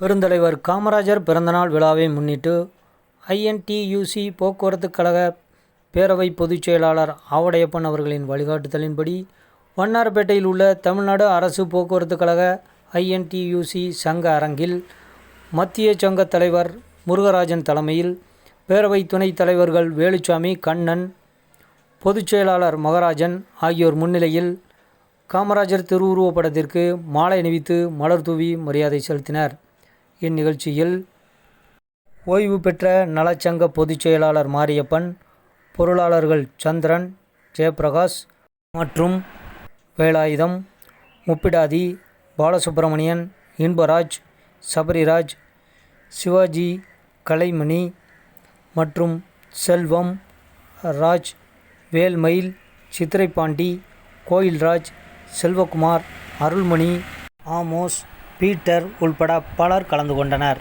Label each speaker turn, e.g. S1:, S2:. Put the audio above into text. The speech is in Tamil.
S1: பெருந்தலைவர் காமராஜர் பிறந்தநாள் விழாவை முன்னிட்டு ஐஎன்டியூசி போக்குவரத்து கழக பேரவை பொதுச் செயலாளர் ஆவடையப்பன் அவர்களின் வழிகாட்டுதலின்படி வண்ணாரப்பேட்டையில் உள்ள தமிழ்நாடு அரசு போக்குவரத்து கழக ஐஎன்டியூசி சங்க அரங்கில் மத்திய சங்க தலைவர் முருகராஜன் தலைமையில் பேரவை துணைத் தலைவர்கள் வேலுச்சாமி கண்ணன் பொதுச் செயலாளர் மகராஜன் ஆகியோர் முன்னிலையில் காமராஜர் திருவுருவப்படத்திற்கு மாலை அணிவித்து மலர் தூவி மரியாதை செலுத்தினர். இந்நிகழ்ச்சியில் ஓய்வு பெற்ற நலச்சங்க பொதுச் செயலாளர் மாரியப்பன் பொருளாளர்கள் சந்திரன் ஜெயப்பிரகாஷ் மற்றும் வேலாயுதம் முப்பிடாதி பாலசுப்பிரமணியன் இன்பராஜ் சபரிராஜ் சிவாஜி கலைமணி மற்றும் செல்வம் ராஜ் வேல்மயில் சித்திரைப்பாண்டி கோயில்ராஜ் செல்வகுமார் அருள்மணி ஆமோஸ் பீட்டர் உள்பட பலர் கலந்து கொண்டனர்.